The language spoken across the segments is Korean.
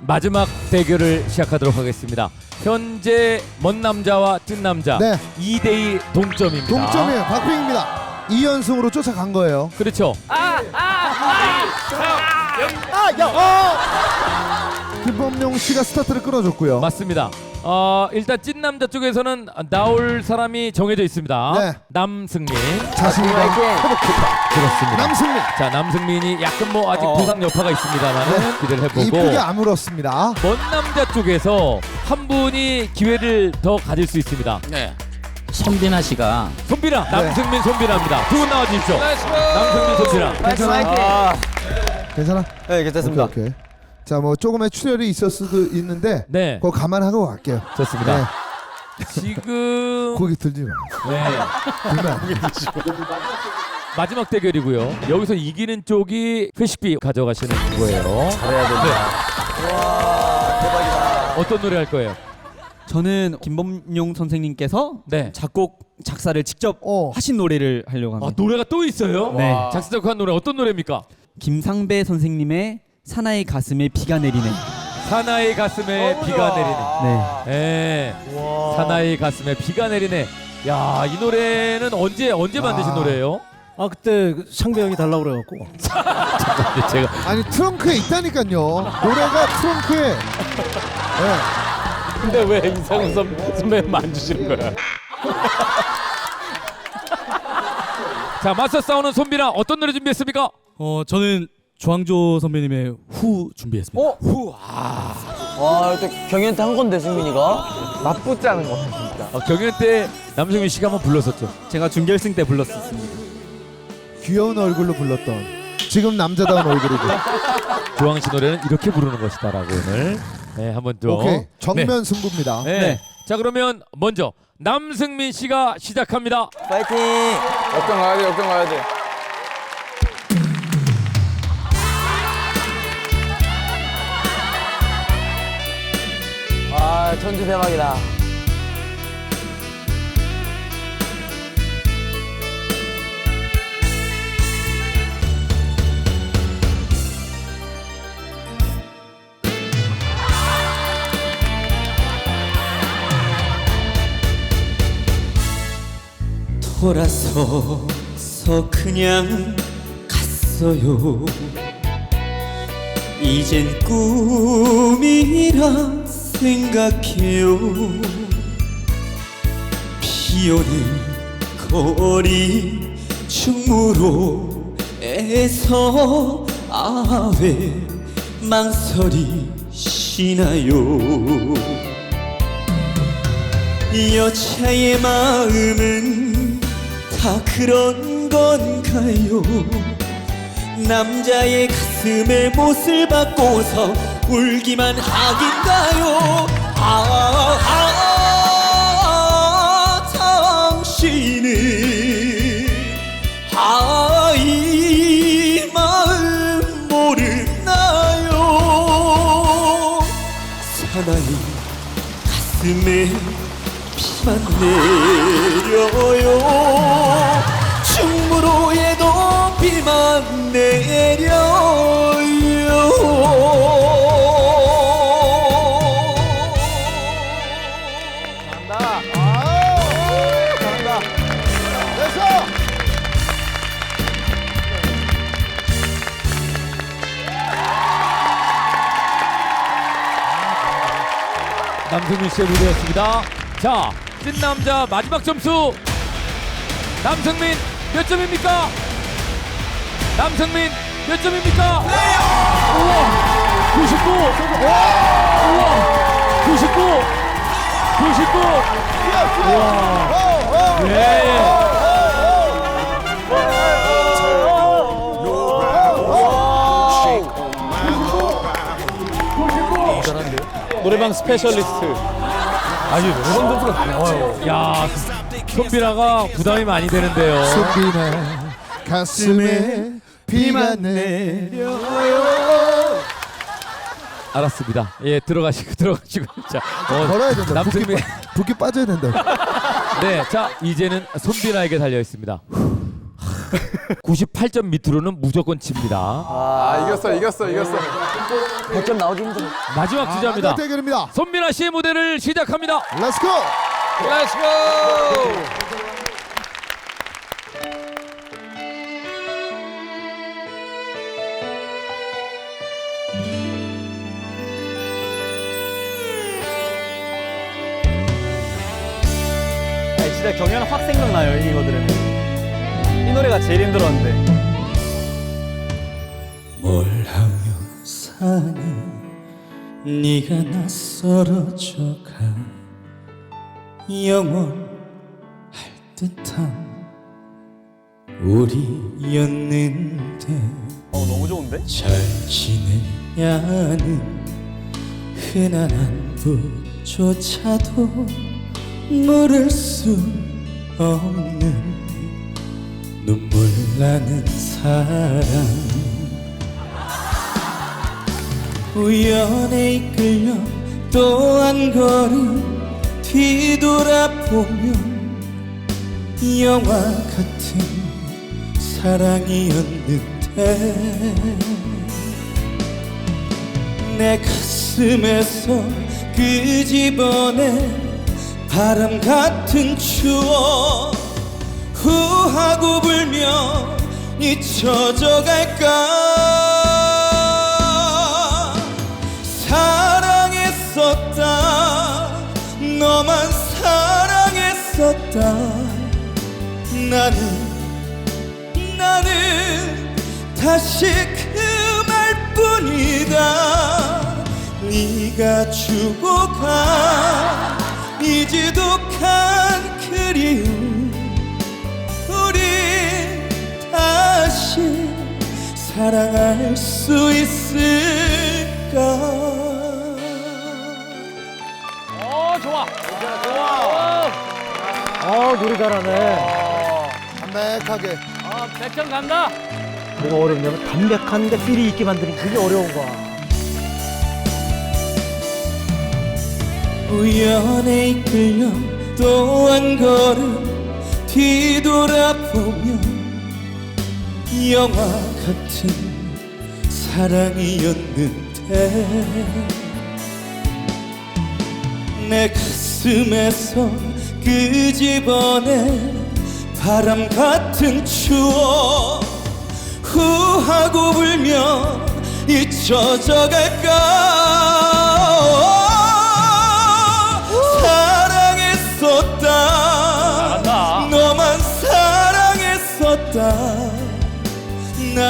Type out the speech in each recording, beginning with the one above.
마지막 대결을 시작하도록 하겠습니다. 현재 먼 남자와 찐 남자 네. 2대2 동점입니다. 동점이에요. 박빙입니다. 2연승으로 쫓아간 거예요. 그렇죠. 김범용 씨가 스타트를 끌어줬고요. 맞습니다. 어, 일단 찐 남자 쪽에서는 나올 사람이 정해져 있습니다. 네. 남승민 자신감 회복했다. 그렇습니다. 남승민 자 남승민이 약간 뭐 아직 어. 부상 여파가 있습니다만 네. 기대를 해보고 이쁘게 아물었습니다. 먼 남자 쪽에서 한 분이 기회를 더 가질 수 있습니다. 네. 손빈아 씨가 손비라 네. 남승민 손비라입니다. 두 분 나와 주십시오. 남승민 손비라. 괜찮아? 아, 괜찮아? 네, 괜찮습니다. 오케이, 오케이. 자, 뭐 조금의 출혈이 있을 수도 있는데 네 그거 감안하고 갈게요. 좋습니다. 네. 지금 고기 들지 마. 네, 들면 안 돼. 마지막 대결이고요. 여기서 이기는 쪽이 회식비 가져가시는 거예요. 잘해야 된다. 와, 대박이다. 어떤 노래 할 거예요? 저는 김범용 선생님께서 네. 작곡 작사를 직접 어. 하신 노래를 하려고 아 합니다. 노래가 또 있어요? 네. 작사 작곡한 노래 어떤 노래입니까? 김상배 선생님의 사나이 가슴에 비가 내리네. 사나이 가슴에 너무 비가 좋아. 내리네. 네. 예. 와. 사나이 가슴에 비가 내리네. 야, 이 노래는 언제 언제 만드신 아. 노래예요? 아 그때 상배 형이 달라고 그래갖고 근데 제가 아니 트렁크에 있다니까요. 노래가 트렁크에. 네. 근데 왜 이상훈 선- 선배님 안 주시는 거야? 자 맞서 싸우는 손비라 어떤 노래 준비했습니까? 어 저는 조항조 선배님의 후 준비했습니다. 어? 후. 아. 와, 또 경연 때 한 건데 승민이가 나쁘지 않은 것 진짜. 어, 경연 때 남성민 씨가 한번 불렀었죠. 제가 준결승 때 불렀었습니다. 귀여운 얼굴로 불렀던 지금 남자다운 얼굴이고. 조항 씨 노래는 이렇게 부르는 것이다라고 오늘 네, 한번 또 오케이. 정면 승부입니다. 네. 네. 네. 자 그러면 먼저 남승민 씨가 시작합니다. 파이팅. 역전 가야 돼, 역전 가야 돼. 아, 천지 대박이다. 돌아서서 그냥 갔어요. 이젠 꿈이라 생각해요. 비오는 거리 충무로에서 아 왜 망설이시나요? 여자의 마음은 다 그런 건가요? 남자의 가슴에 못을 박고서 울기만 하긴가요? 아, 아, 당신은 아, 이 마음 모르나요? 사나이 가슴에 비만 내려요 씨의 무대였습니다. 자, 찐 남자 마지막 점수 남승민 몇 점입니까? 남승민 몇 점입니까? 우와, 99. 우와, 99. 99. 우와. 네. 노래방 스페셜리스트. 아니 노래방 점수가 다 나와요. 야, 손비라가 부담이 많이 되는데요. 손비나 가슴에 비만 내려. 알았습니다. 예, 들어가시고 들어가시고. 자, 어, 걸어야 된다. 붓기, 빠- 붓기 빠져야 된다. 네, 자 이제는 손비라에게 달려 있습니다. 하, 98점 밑으로는 무조건 집니다. 아 이겼어 이겼어 이겼어 100점 나오기 힘들어. 마지막 아, 주자입니다. 대결입니다. 손민아 씨의 무대를 시작합니다. 렛츠고. 진짜 경연 확 생각나요 이거 들으면. 제일 힘들었는데. 뭘 하며 사니 네가 낯설어져 가 영원할 듯한 우리였는데 어 너무 좋은데? 잘 지내냐는 흔한 안부조차도 물을 수 없는 눈물 나는 사랑 우연에 이끌려 또 한 걸음 뒤돌아보면 영화 같은 사랑이었는데 내 가슴에서 끄집어내 바람 같은 추억 후하고 불며 잊혀져 갈까? 사랑했었다. 너만 사랑했었다. 나는 나는 다시 그 말 뿐이다. 네가 주고 가 이지독한 그리움 다시 사랑할 수 있을까 아 노래 잘하네. 담백하게. 뭐가 어렵냐면 담백한데 필이 있게 만드는 게 그게 어려운 거야. 우연에 이끌려 또 한 걸음 뒤돌아보면 영화 같은 사랑이었는데 내 가슴에서 끄집어내 바람 같은 추억 후하고 불며 잊혀져 갈까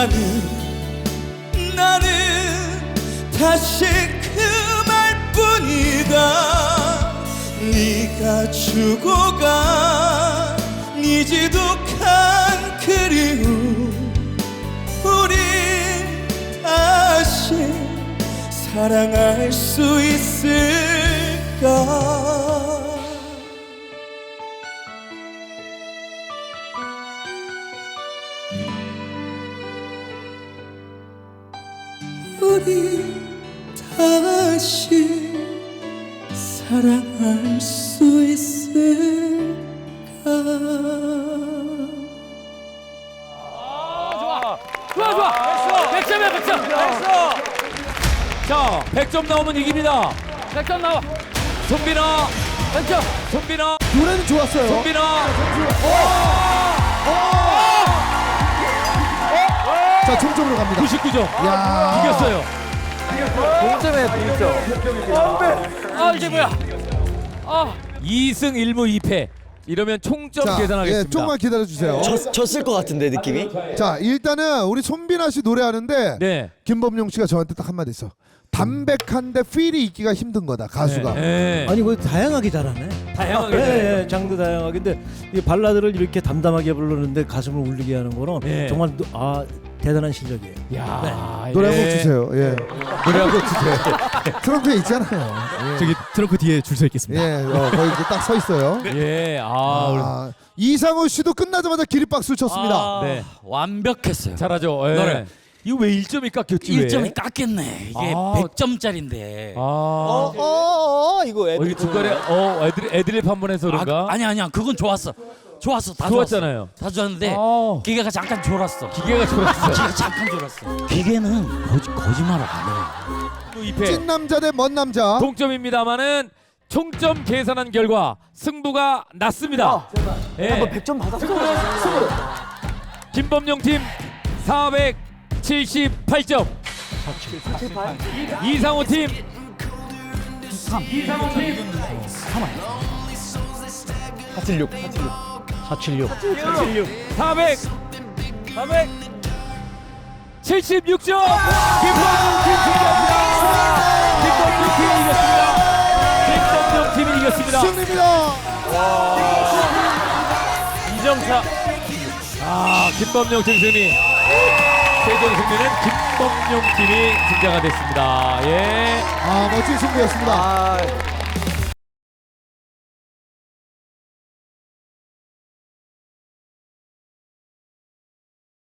나는 나는 다시 그 말 뿐이다. 네가 주고 가 니지독한 그리움 우리 다시 사랑할 수 있을까 사랑할 수 있을까 좋아 좋아. 100점이야 100점. 자 100점 나오면 이깁니다. 100점 나와. 손민아 100점. 손민아 노래는 좋았어요. 손민아. 자, 총점으로 갑니다. 99점. 야. 이겼어요. 동점에 동점. 아 이게 뭐야? 아 2승 1무 2패. 이러면 총점 자, 계산하겠습니다. 예, 조금만 기다려 주세요. 졌, 졌을 것 같은데 느낌이? 자, 일단은 우리 손빈아 씨 노래하는데 네. 김범용 씨가 저한테 딱 한마디 했어. 담백한데 필이 있기가 힘든 거다 가수가. 네. 아니 그 다양하게 잘하네. 다양하게. 예, 예, 장도 다양하게. 근데 이 발라드를 이렇게 담담하게 부르는데 가슴을 울리게 하는 거는 네. 정말 노- 아 대단한 실력이에요. 야 노래 한곡 예. 주세요. 예. 노래 한곡 주세요. 트렁크에 있잖아요. 저기 트렁크 뒤에 줄 서 있겠습니다 예, 어, 이제 딱서 있어요. 예. 아, 우리 아, 이상호 씨도 끝나자마자 기립박수 쳤습니다. 네. 완벽했어요. 잘하죠. 예. 노래. 이거 왜 1점이 깎였지? 왜? 1점이 깎였네. 이게 아. 100점짜리인데. 아. 어, 어, 어, 이거 어, 이게 중간에 어 애들 애드립 한 번 해서 그런가? 아, 아니 아니야. 그건 좋았어. 좋았어. 다 좋았잖아요. 좋았어. 다 좋았는데 어, 기계가 잠깐 졸았어. 기계가 졸았어. 기계가 잠깐 졸았어. 기계는 거짓 거짓말을 안 해. 또 2패 찐 남자 대 먼 남자. 동점입니다만은 총점 계산한 결과 승부가 났습니다. 예. 100점 받았어. 김범용 팀 478점. 이상호 팀 이상호 팀 476 476 400 400 76점 김범용 팀 승리합니다. 김범용 팀이 이겼습니다. 김범용 팀이 이겼습니다. 승리입니다. 이정차 아 김범용 승승리 최종 승리는 김범용 팀이 승자가 됐습니다. 예. 아 멋진 승부였습니다. 아,